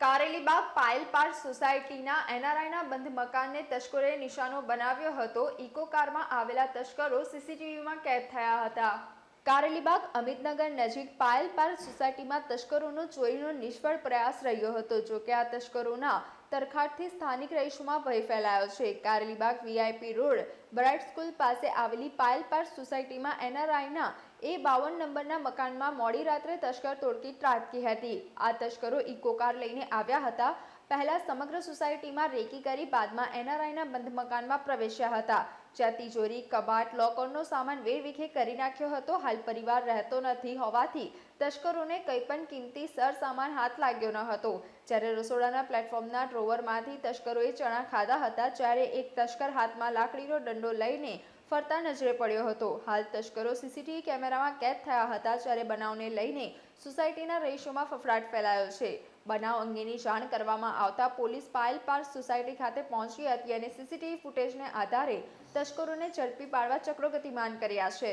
કારેલીબાગ પાયલ સોસાયટીના એનઆરઆઈના બંધ મકાનને તસ્કરોએ નિશાનો બનાવ્યો હતો. ઇકો કારમાં આવેલા તસ્કરો સીસીટીવીમાં કેદ થયા હતા. કારેલીબાગ અમિતનગર નજીક પાયલ સોસાયટીમાં તસ્કરોનો ચોરીનો નિષ્ફળ પ્રયાસ રહ્યો હતો. જોકે આ તસ્કરોના તરખાટથી સ્થાનિક રહીશોમાં ભય ફેલાયો છે. Karelibaug VIP road bright school પાસે આવેલી પાયલ સોસાયટીમાં એનઆરઆઈના એ બાવન નંબરના મકાનમાં મોડી રાત્રે તસ્કર તોડકી ત્રાટકી હતી. આ તસ્કરો ઇકો કાર લઈને આવ્યા હતા. પહેલા સમગ્ર સોસાયટીમાં રેકી કરી બાદમાં એનઆરઆઈના બંધ મકાનમાં પ્રવેશ્યા હતા. જ્યાં તિજોરી કબાટ, લોકરનો સામાન વેરવિખે કરી નાખ્યો હતો. હાલ પરિવાર રહેતો નથી હોવાથી તસ્કરોને કંઈ પણ કિંમતી સર સામાન હાથ લાગ્યો ન હતો. જ્યારે રસોડાના પ્લેટફોર્મના ડ્રોવરમાંથી તસ્કરોએ ચણા ખાધા હતા જ્યારે એક તસ્કર હાથમાં લાકડીનો દંડો લઈને ફરતા નજરે પડ્યો હતો. હાલ તસ્કરો સીસીટીવી કેમેરામાં કેદ થયા હતા જ્યારે બનાવને લઈને સોસાયટીના રહીશોમાં ફફડાટ ફેલાયો છે. બનાવ અંગેની જાણ કરવામાં આવતા પોલીસ પાયલ પાર્ક સોસાયટી ખાતે પહોંચી હતી અને સીસીટીવી ફૂટેજને આધારે તસ્કરોને ઝડપી પાડવા ચક્રો ગતિમાન કર્યા છે.